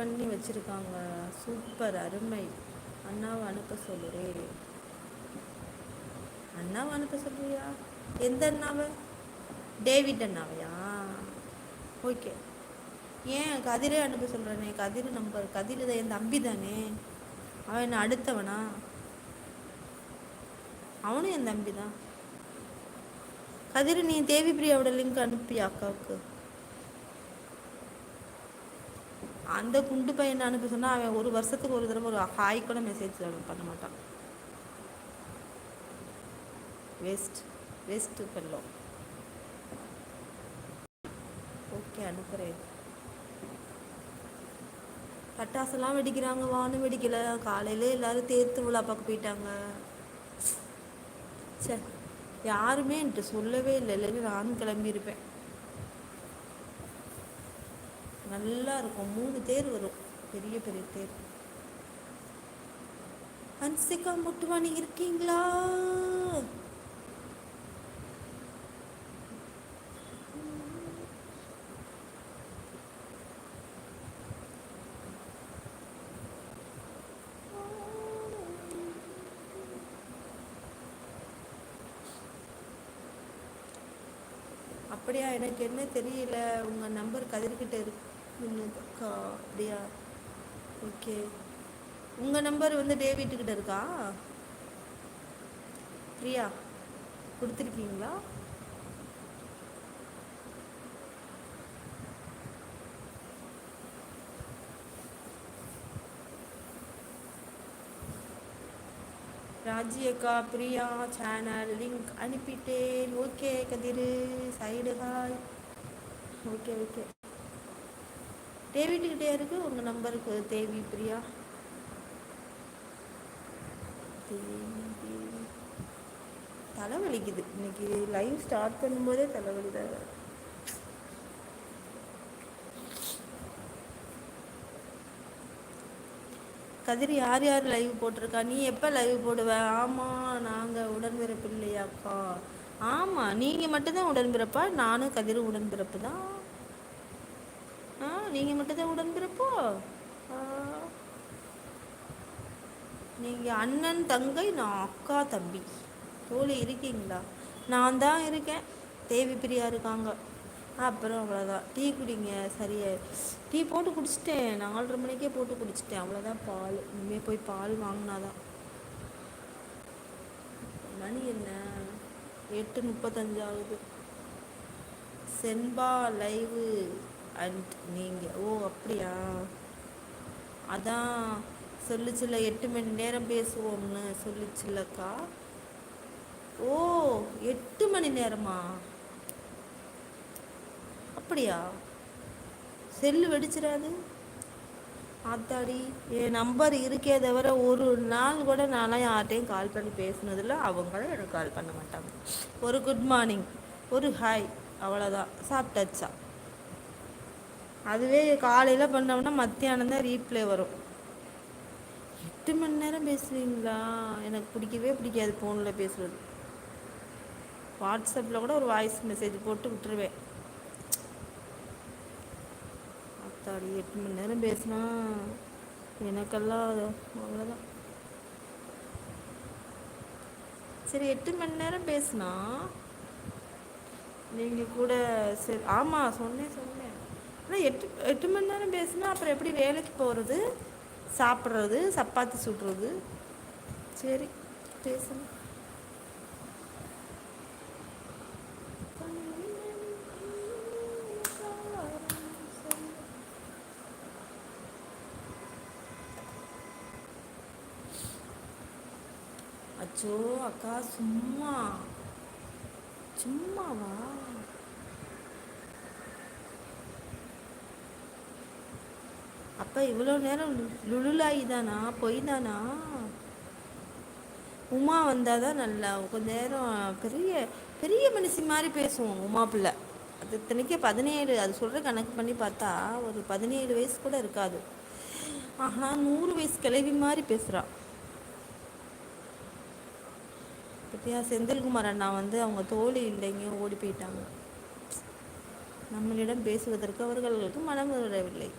பண்ணி வச்சுருக்காங்க. சூப்பர் அருமை. அண்ணாவை அனுப்ப சொல்லுறே அண்ணாவை அனுப்ப சொல்றியா? எந்த அண்ணாவை? டேவிட் அண்ணாவையா? ஓகே. ஏன் கதிரே அனுப்ப சொல்கிறேனே கதிர் நம்பர் கதிர் தான் என் தம்பி தானே? அவன் என்ன அடுத்தவனா? அவனும் என் தம்பி தான். கதிர் நீ தேவி பிரியாவோட லிங்க் அனுப்பியா அக்காவுக்கு? அந்த குண்டு பையனை அனுப்ப சொன்னால் அவன் ஒரு வருஷத்துக்கு ஒரு தடவை ஒரு ஹாய் கூட மெசேஜ் பண்ண மாட்டான். வேஸ்ட் வேஸ்ட்டு பண்ணலாம் ஓகே அனுப்புகிறேன் பட்டாசெல்லாம் வெடிக்கிறாங்க வானும் வெடிக்கல. காலையில் எல்லாரும் தேர்த்து விழா பார்க்க போயிட்டாங்க. சே யாருமே என்கிட்ட சொல்லவே இல்லை. இல்லைன்னு நானும் கிளம்பியிருப்பேன் நல்லா இருக்கும் மூணு தேர் வரும். பெரிய பெரிய தேர். ஹன்சிகா முட்டுவாணி இருக்கீங்களா? அப்படியா? எனக்கு என்ன தெரியல. உங்கள் நம்பர் கதிர்கிட்ட இருக்குக்கா அப்படியா? ஓகே உங்கள் நம்பர் வந்து டேவிட்டுக்கிட்ட இருக்கா? பிரியா கொடுத்துருக்கீங்களா? ராஜி அக்கா பிரியா சேனல் லிங்க் அனுப்பிட்டேன். Okay Kathir side hi okay okay டேவிட்டுக்கிட்டே இருக்கு உங்கள் நம்பருக்கு தேவி பிரியா? தேவி. தலைவலிக்குது. இன்னைக்கு லைவ் ஸ்டார்ட் பண்ணும்போதே தலைவலி தான் கதிர் யார் யார் லைவ் போட்டிருக்கா? நீ எப்போ லைவ் போடுவ? ஆமாம் நாங்கள் உடன்பிறப்பு இல்லையாக்கா. ஆமாம் நீங்கள் மட்டும்தான் உடன்பிறப்பா? நானும் கதிர் உடன்பிறப்பு தான் நீங்கள் மட்டும்தான் உடன்பிறப்போ? நீங்கள் அண்ணன் தங்கை நான் அக்கா தம்பி. தோழி இருக்கீங்களா? நான் தான் இருக்கேன். தேவி பிரியா இருக்காங்க. அப்புறம் அவ்வளோதான் டீ குடிங்க. சரியா. டீ போட்டு குடிச்சிட்டேன். நாலரை மணிக்கே போட்டு குடிச்சிட்டேன். அவ்வளோதான் பால். இனிமேல் போய் பால் வாங்கினாதான். மணி என்ன? எட்டு முப்பத்தஞ்சாவது சென்பா லைவு. அண்ட் நீங்கள் ஓ அப்படியா? அதான் சொல்லுச்சுல எட்டு மணி நேரம் பேசுவோம்னு சொல்லுச்சுல்லக்கா ஓ எட்டு மணி நேரமா? அப்படியா? செல்லு வெடிச்சிடாது. ஆத்தாடி என் நம்பர் இருக்கே தவிர ஒரு நாள் கூட நான்லாம் யார்கிட்டையும் கால் பண்ணி பேசுனதில்ல. அவங்களும் எனக்கு கால் பண்ண மாட்டாங்க. ஒரு குட் மார்னிங் ஒரு ஹாய் அவ்வளோதான் சாப்பிட்டாச்சா? அதுவே காலையில் பண்ணோம்னா மத்தியானம் தான் ரீப்ளே வரும். எட்டு மணி நேரம் பேசுவீங்களா? எனக்கு பிடிக்கவே பிடிக்காது ஃபோனில் பேசுகிறது வாட்ஸ்அப்பில் கூட ஒரு வாய்ஸ் மெசேஜ் போட்டு விட்டுருவேன். அத்தாடி எட்டு மணி நேரம் பேசினா எனக்கெல்லாம் அவ்வளோதான் சரி எட்டு மணி நேரம் பேசுனா நீங்கள் கூட சரி ஆமாம் சொன்னேன் சொன்னேன். ஆனால் எட்டு எட்டு மணி நேரம் பேசுனா அப்புறம் எப்படி வேலைக்கு போகிறது சாப்பிட்றது சப்பாத்தி சுடுறது. சரி பேசணும் அச்சோ அக்கா சும்மா. சும்மாவா? அப்போ இவ்வளோ நேரம் லுலுலாயி தானா பொய் தானா உமா வந்தால் தான் நல்லா கொஞ்ச நேரம் பெரிய பெரிய மனுஷி மாதிரி பேசுவோம் உமா பிள்ளை. அது இத்தனைக்கு பதினேழு அது சொல்கிற கணக்கு பண்ணி பார்த்தா ஒரு பதினேழு வயசு கூட இருக்காது. ஆனால் நூறு வயசு கிளவி மாதிரி பேசுகிறான் பத்தியா செந்தில்குமார் அண்ணா வந்து அவங்க தோழி இல்லைங்க ஓடி போயிட்டாங்க. நம்மளிடம் பேசுவதற்கு அவர்களுக்கு மனம் வரவில்லை